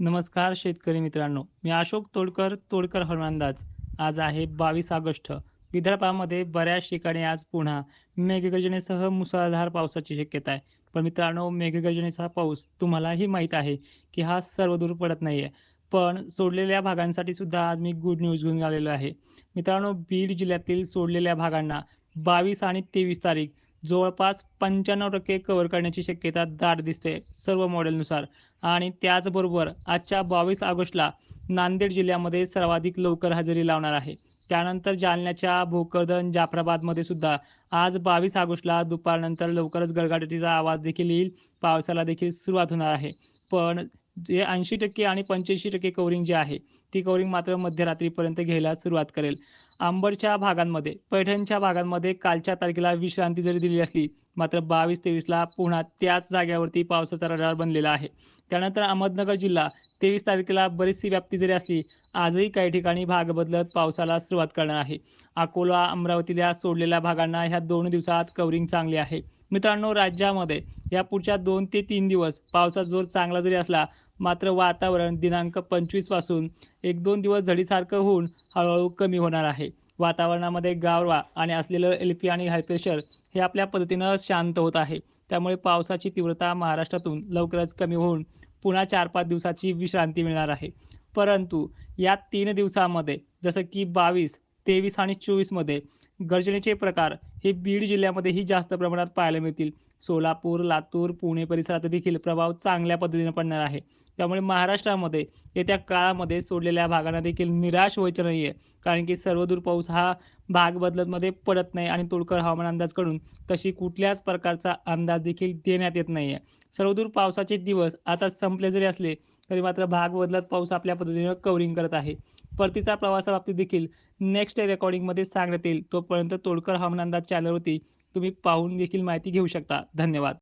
नमस्कार शेतकरी मित्रांनो मी अशोक तोडकर तोडकर हवामानदाज आज आहे बावीस ऑगस्ट. विदर्भामध्ये बऱ्याच ठिकाणी आज पुन्हा मेघगर्जनेसह मुसळधार पावसाची शक्यता आहे. पण मित्रांनो मेघगर्जनेचा पाऊस तुम्हालाही माहीत आहे की हा सर्वदूर पडत नाहीये. पण सोडलेल्या भागांसाठी सुद्धा आज मी गुड न्यूज घेऊन आलेलो आहे. मित्रांनो बीड जिल्ह्यातील सोडलेल्या भागांना बावीस आणि तेवीस तारीख जवळपास पंच्याण्णव टक्के कव्हर करण्याची शक्यता दाट दिसते सर्व मॉडेलनुसार आणि त्याचबरोबर आजच्या बावीस ऑगस्टला नांदेड जिल्ह्यामध्ये सर्वाधिक लवकर हजेरी लावणार आहे. त्यानंतर जालन्याच्या भोकरदन जाफराबादमध्ये सुद्धा आज बावीस ऑगस्टला दुपारनंतर लवकरच गडगडाटीचा आवाज देखील येईल. पावसाला देखील सुरुवात होणार आहे. पण जे ऐंशी टक्के आणि पंच्याऐंशी टक्के कवरिंग जे आहे ती कवरिंग मात्र मध्यरात्रीपर्यंत घ्यायला सुरुवात करेल. अंबरच्या भागांमध्ये पैठणच्या भागांमध्ये कालच्या तारखेला विश्रांती जरी दिली असली मात्र बावीस तेवीसला पुन्हा त्याच जाग्यावरती पावसाचा रडार बनलेला आहे. त्यानंतर अहमदनगर जिल्हा तेवीस तारखेला बरीचशी व्याप्ती जरी असली आजही काही ठिकाणी भाग बदलत पावसाला सुरुवात करणार आहे. अकोला अमरावतीला सोडलेल्या भागांना ह्या दोन दिवसात कवरिंग चांगली आहे. मित्रांनो राज्यामध्ये या पुढच्या दोन ते तीन दिवस पावसाचा जोर चांगला जरी असला मात्र वातावरण दिनांक पंचवीसपासून एक दोन दिवस झडीसारखं होऊन हळूहळू कमी होणार आहे. वातावरणामध्ये गारवा आणि असलेलं एल पी आणि हाय प्रेशर हे आपल्या पद्धतीनं शांत होत आहे. त्यामुळे पावसाची तीव्रता महाराष्ट्रातून लवकरच कमी होऊन पुन्हा चार पाच दिवसाची विश्रांती मिळणार आहे. परंतु या तीन दिवसामध्ये जसं की बावीस तेवीस आणि चोवीसमध्ये गर्जनेचे प्रकार हे बीड जिल्ह्यामध्येही जास्त प्रमाणात पाहायला मिळतील. सोलापूर लातूर पुणे परिसरात देखील प्रभाव चांगल्या पद्धतीने पडणार आहे. त्यामुळे महाराष्ट्रामध्ये येत्या काळामध्ये सोडलेल्या भागांना देखील निराश व्हायचं नाही आहे कारण की सर्वदूर पाऊस हा भाग बदलतमध्ये पडत नाही आणि तोडकर हवामान अंदाजकडून तशी कुठल्याच प्रकारचा अंदाज देखील देण्यात येत नाही आहे सर्वदूर पावसाचे दिवस आता संपले जरी असले तरी मात्र भाग बदलत पाऊस आपल्या पद्धतीने कव्हरिंग करत आहे. परतीचा प्रवासाबाबतीत देखील नेक्स्ट रेकॉर्डिंगमध्ये सांगण्यात येईल. तोपर्यंत तोडकर हवामान अंदाज चॅनलवरती तुम्ही पाहून देखील माहिती घेऊ शकता. धन्यवाद.